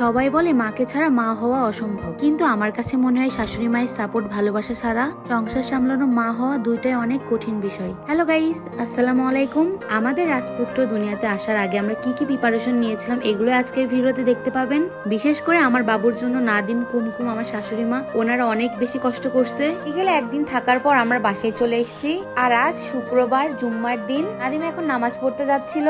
সবাই বলে মাকে ছাড়া মা হওয়া অসম্ভব। কিন্তু আমার কাছে মনে হয় শাশুড়ি মায়ের সাপোর্ট ভালোবাসা ছাড়া সংসার সামলানো মা হওয়া দুইটাই অনেক কঠিন বিষয়। হ্যালো গাইস আসসালামু আলাইকুম। আমাদের রাজপুত্র দুনিয়াতে আসার আগে আমরা কি কি প্রিপারেশন নিয়েছিলাম এগুলো আজকের ভিডিওতে দেখতে পাবেন। বিশেষ করে আমার বাবুর জন্য নাদিম, কুমকুম, আমার শাশুড়ি মা, ওনারা অনেক বেশি কষ্ট করছে। বিকেলে একদিন থাকার পর আমরা বাসায় চলে এসেছি। আর আজ শুক্রবার, জুম্মার দিন। নাদিম এখন নামাজ পড়তে যাচ্ছিল।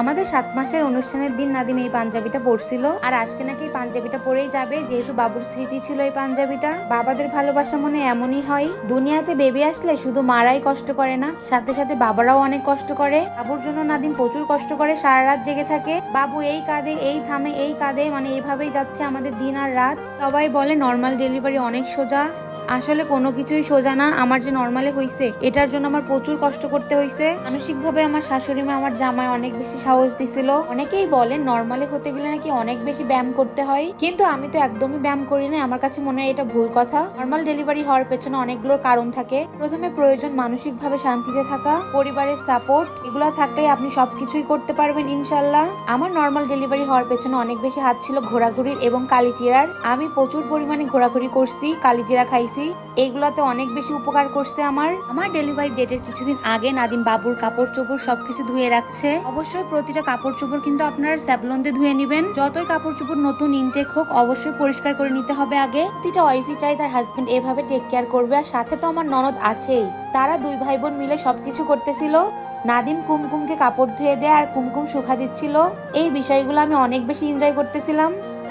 আমাদের সাত মাসের অনুষ্ঠানের দিন নাদিম এই পাঞ্জাবিটা পড়ছিল। আর আজকে নাকি পাঞ্জাবিটা পরেই যাবে? যেহেতু বাবুর স্মৃতি ছিল এই পাঞ্জাবিটা বাবাদের ভালোবাসা মনে এমনই হয়, দুনিয়াতে বেবি আসলে শুধু মারাই কষ্ট করে না, সাথে সাথে বাবারাও অনেক কষ্ট করে। বাবুর জন্য নাদিম প্রচুর কষ্ট করে, সারা রাত জেগে থাকে। বাবু এই কাঁদে, এই থামে, এই কাঁদে মানে এভাবেই যাচ্ছে আমাদের দিন আর রাত। সবাই বলে নর্মাল ডেলিভারি অনেক সোজা। আসলে কোনো কিছুই সোজা না। আমার যে নর্মালে হইছে, এটার জন্য আমার প্রচুর কষ্ট করতে হইছে। মানসিকভাবে আমার শাশুড়ি মা আমার জামাই অনেক বেশি সাহস দিছিল। অনেকেই বলেন নর্মালে হতে গেলে নাকি অনেক বেশি ব্যায়াম করতে হয়। কিন্তু আমি তো একদমই ব্যায়াম করি না আমার কাছে মনে হয় এটা ভুল কথা। নর্মাল ডেলিভারি হওয়ার পেছনে অনেকগুলো কারণ থাকে। প্রথমে প্রয়োজন মানসিকভাবে শান্তিতে থাকা, পরিবারের সাপোর্ট এগুলো থাকলে আপনি সবকিছুই করতে পারবেন ইনশাল্লাহ। আমার নর্মাল ডেলিভারি হওয়ার পেছনে অনেক বেশি হাত ছিল ঘোরাঘুরির এবং কালিজিরার। আমি প্রচুর পরিমাণে ঘোরাঘুরি করছি, কালিজিরা খাইছি এইগুলাতে অনেক বেশি উপকার করছে আমার। আমার ডেলিভারি ডেটের কিছুদিন আগে নাদিম বাবুর কাপড় চোপড় সবকিছু ধুয়ে রাখছে। অবশ্যই প্রতিটা কাপড় চোপড় কিন্তু আপনারা স্যাবলন দিয়ে ধুয়ে নেবেন। যতই কাপড় চোপড় নতুন ইনটেক হোক, অবশ্যই পরিষ্কার করে নিতে হবে আগে। প্রতিটা ওয়াইফি চাই তার হাজবেন্ড এভাবে টেক কেয়ার করবে। আর সাথে তো আমার ননদ আছেই। তারা দুই ভাই বোন মিলে সবকিছু করতেছিল। নাদিম কুমকুমকে কাপড় ধুয়ে দেয় আর কুমকুম শুকা দিচ্ছিল। এই বিষয়গুলো আমি অনেক বেশি এনজয় করতেছিলাম।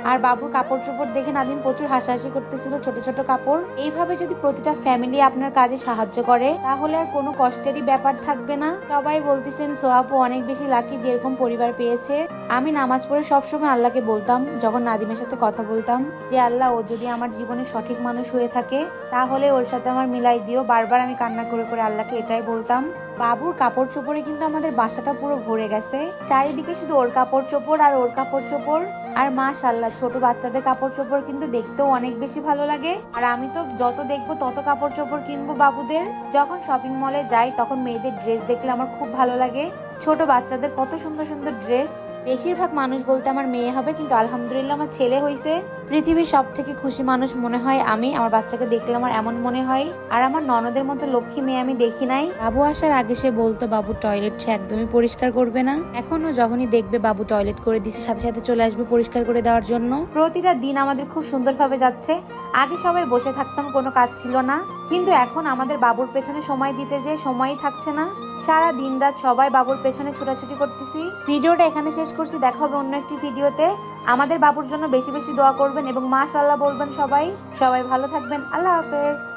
আর বাবুর কাপড় চোপড় দেখে নাদিম প্রচুর হাসাহাসি করতেছিল, ছোট ছোট কাপড়। এইভাবে যদি প্রতিটা ফ্যামিলি আপনার কাজে সাহায্য করে, তাহলে আর কোনো কষ্টেরই ব্যাপার থাকবে না। সবাই বলতেছেন, সোহাপু অনেক বেশি লাকি যেরকম পরিবার পেয়েছে। আমি নামাজ পড়ে সবসময় আল্লাহকে বলতাম, যখন নাদিমের সাথে কথা বলতাম, যে, আল্লাহ, ও যদি আমার জীবনে সঠিক মানুষ হয়ে থাকে, তাহলে ওর সাথে আমার মিলাই দিও। বারবার আমি কান্না করে করে আল্লাহকে এটাই বলতাম। বাবুর কাপড় চোপড়ে কিন্তু আমাদের বাসাটা পুরো ভরে গেছে। চারিদিকে শুধু ওর কাপড় চোপড় আর ওর কাপড় চোপড় আর মা মাশাল্লাহ ছোট বাচ্চাদের কাপড় চোপড় কিন্তু দেখতেও অনেক বেশি ভালো লাগে। আর আমি তো যত দেখব তত কাপড় চোপড় কিনবো বাবুদের। যখন শপিং মলে যাই তখন মেয়েদের ড্রেস দেখলে আমার খুব ভালো লাগে। ছোট বাচ্চাদের কত সুন্দর সুন্দর ড্রেস বেশিরভাগ মানুষ বলতে আমার মেয়ে হবে, কিন্তু আলহামদুলিল্লাহ আমার ছেলে হয়েছে পৃথিবীর সব থেকে খুশি মানুষ মনে হয় আমি, আমার বাচ্চাকে দেখলে আমার এমন মনে হয়। আর আমার ননদের মতো লক্ষ্মী মেয়ে আমি দেখি নাই। বাবু আসার আগে সে বলতো, বাবু টয়লেট সে একদমই পরিষ্কার করবে না। এখনও যখনই দেখবে বাবু টয়লেট করে দিছে, সাথে সাথে চলে আসবে পরিষ্কার করে দেওয়ার জন্য। প্রতিটা দিন আমাদের খুব সুন্দরভাবে যাচ্ছে। আগে সবাই বসে থাকতাম, কোনো কাজ ছিল না। কিন্তু এখন আমাদের বাবুর পেছনে সময় দিতে যে সময়ই থাকছে না। সারা দিন রাত সবাই বাবুর পেছনে ছোটাছুটি করতেছি। ভিডিওটা এখানে শেষ করছি, দেখা হবে অন্য একটি ভিডিওতে। আমাদের বাবুর জন্য বেশি বেশি দোয়া করবেন এবং মাশাল্লাহ বলবেন সবাই। সবাই ভালো থাকবেন, আল্লাহ হাফেজ।